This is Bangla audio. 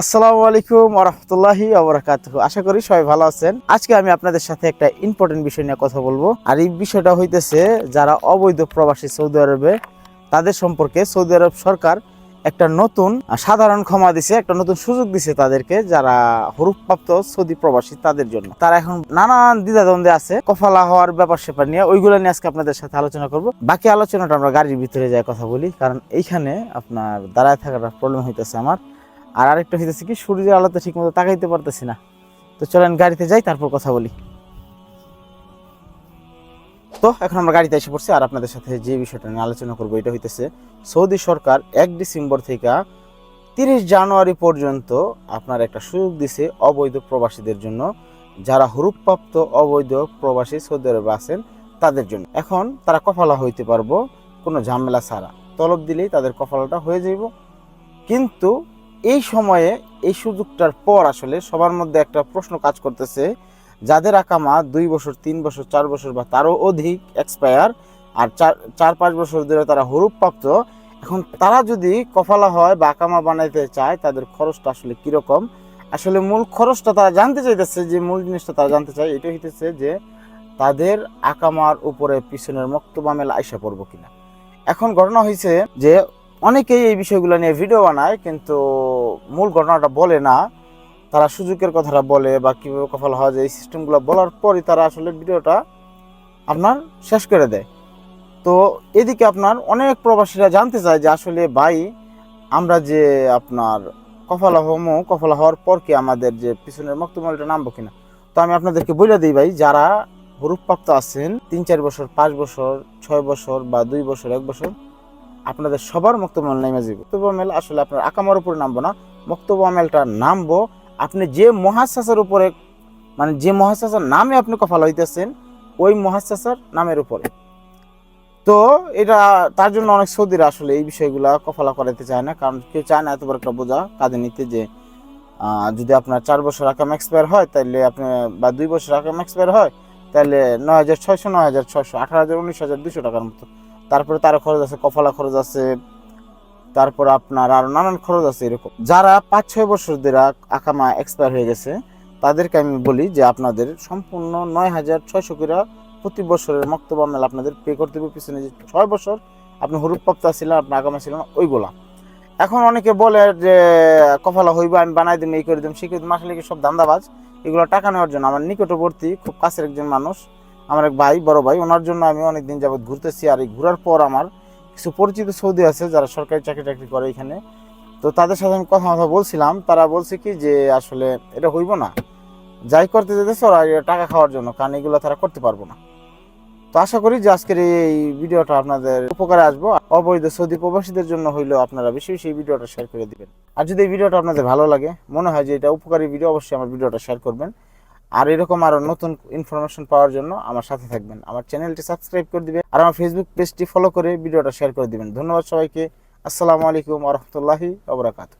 আসসালামু আলাইকুম ওরহমতুল্লাহি ওবরাকাত আশা করি সবাই ভালো আছেন। আজকে আমি আপনাদের সাথে একটা ইম্পর্টেন্ট বিষয় নিয়ে কথা বলব। আর এই বিষয়টা হইতেছে, যারা অবৈধ প্রবাসী সৌদি আরবে, তাদের সম্পর্কে সৌদি আরব সরকার একটা নতুন সাধারণ ক্ষমা দিছে, একটা নতুন সুযোগ দিছে তাদেরকে, যারা হরুপ্রাপ্ত সৌদি প্রবাসী তাদের জন্য। তারা এখন নানান দ্বিধাদ্বন্দ্বে আছে, কফালা হওয়ার ব্যাপার স্যাপার নিয়ে, ওইগুলো নিয়ে আজকে আপনাদের সাথে আলোচনা করব। বাকি আলোচনাটা আমরা গাড়ির ভিতরে যাই কথা বলি, কারণ এইখানে আপনার দাঁড়ায় থাকাটা প্রবলেম হইতেছে আমার। আর আরেকটা হইতেছে কি, সূর্যের আলোতে ঠিক মতো তাকাইতে পারতেছি না। তো চলেন গাড়িতে যাই, তারপর কথা বলি। তো এখন আমরা গাড়িতে এসে পড়ছি, আর আপনাদের সাথে যে বিষয়টা নিয়ে আলোচনা করব, এটা হইতেছে সৌদি সরকার এক ডিসেম্বর থেকে তিরিশ জানুয়ারি পর্যন্ত আপনার একটা সুযোগ দিছে অবৈধ প্রবাসীদের জন্য। যারা হরুপ্রাপ্ত অবৈধ প্রবাসী সৌদি আরবে আছেন, তাদের জন্য। এখন তারা কফালা হইতে পারব, কোনো ঝামেলা ছাড়া। তলব দিলেই তাদের কফালাটা হয়ে যাইব। কিন্তু এই সময়ে এই সুযোগটার পর আসলে সবার মধ্যে একটা প্রশ্ন কাজ করতেছে, যাদের আকামা দুই বছর, তিন বছর, চার বছর বা তারও অধিক এক্সপায়ার আর চার চার, পাঁচ বছর ধরে তারা হরুপ্রাপ্ত, এখন তারা যদি কফালা হয় বা আকামা বানাইতে চায়, তাদের খরচটা আসলে কীরকম? আসলে মূল খরচটা তারা জানতে চাইতেছে যে, মূল জিনিসটা তারা জানতে চায় এটা হইতেছে যে তাদের আকামার উপরে পিছনের মক্তবামেল আইসা পড়ব কিনা। এখন ঘটনা হয়েছে যে অনেকেই এই বিষয়গুলো নিয়ে ভিডিও বানায়, কিন্তু মূল ঘটনাটা বলে না। তারা সুযোগের কথাটা বলে বা কীভাবে কফল হওয়া যায় এই সিস্টেমগুলো বলার পরই তারা আসলে ভিডিওটা আপনার শেষ করে দেয়। তো এদিকে আপনার অনেক প্রবাসীরা জানতে চায় যে আসলে ভাই, আমরা যে আপনার কফলা হমো, কফলা হওয়ার পর কি আমাদের যে পিছনের মক্তমলটা নামবো কিনা? তো আমি আপনাদেরকে বলে দিই ভাই, যারা হরুপ্রাপ্ত আছেন, তিন চার বছর, পাঁচ বছর, ছয় বছর বা দুই বছর, এক বছর আপনাদের সবার মক্তব্য নেমে যাবে মক্তব্য মেল আসলে আপনার আকামার উপরে নামবো না। মক্তব্য মেলটা নামবো। আপনি যে মহাশ্বাসের উপরে মানে যে মহাশ্বাসের নামে আপনি কফাল হইতেছেন, ওই মহাশ্বাসার নামের উপরে। তো এটা তার জন্য অনেক সৌদিরা আসলে এই বিষয়গুলা কফালা করাইতে চায় না, কারণ কেউ চায় না এত বড় একটা বোঝা কাঁধে নিতে যে যদি আপনার চার বছর আকাম এক্সপায়ার হয় তাহলে আপনি, বা দুই বছর আকাম এক্সপায়ার হয় তাহলে নয় হাজার ছয়শো, নয় হাজার ছয়শো, আঠারো হাজার, উনিশ হাজার দুশো টাকার মতো। তারপরে তার খরচ আছে কফলা খরচ আছে, তারপর আপনার আরও নানান খরচ আছে এরকম। যারা পাঁচ ছয় বছর ধরে আকামা এক্সপায়ার হয়ে গেছে, তাদেরকে আমি বলি যে আপনাদের সম্পূর্ণ নয় হাজার ছয়শো করে প্রতি বছরের মক্তব্য মেল আপনাদের পে করতে হবে। পিছনে যে ছয় বছর আপনি হরুপ্রাপ্ত ছিলেন আপনার আকামা ছিলেন, ওইগুলা। এখন অনেকে বলে যে কফালা হইব, আমি বানাই দিম, এই করে দিম। সে করে দিম। আসলে কি সব ধান্দাবাজ? এগুলো টাকা নেওয়ার জন্য। আমার নিকটবর্তী, খুব কাছের একজন মানুষ, আমার এক ভাই, বড় ভাই, ওনার জন্য আমি অনেক দিন যাবত ঘুরতেছি আর এই ঘোরার পর আমার কিছু পরিচিত সৌদি আছে যারা সরকারি চাকরি টাকরি করে এখানে। তো তাদের সাথে আমি কথা কথা বলছিলাম। তারা বলছে কি যে, আসলে এটা হইব না। যাই করতে যেতেছে ওরা টাকা খাওয়ার জন্য, কারণ এগুলো তারা করতে পারব না। তো আশা করি যে আজকের এই ভিডিওটা আপনাদের উপকারে আসব। অবৈধ সৌদি প্রবাসীদের জন্য হইলেও আপনারা বেশি বেশি এই ভিডিওটা শেয়ার করে দিবেন। আর যদি এই ভিডিওটা আপনাদের ভালো লাগে, মনে হয় যে এটা উপকারী ভিডিও অবশ্যই আমার ভিডিওটা শেয়ার করবেন। আর এরকম আরও নতুন ইনফরমেশন পাওয়ার জন্য আমার সাথে থাকবেন। আমার চ্যানেলটি সাবস্ক্রাইব করে দিবেন আর আমার ফেসবুক পেজটি ফলো করে ভিডিওটা শেয়ার করে দিবেন। ধন্যবাদ সবাইকে। আসসালামু আলাইকুম রহমতুল্লাহি ওবরাকাতু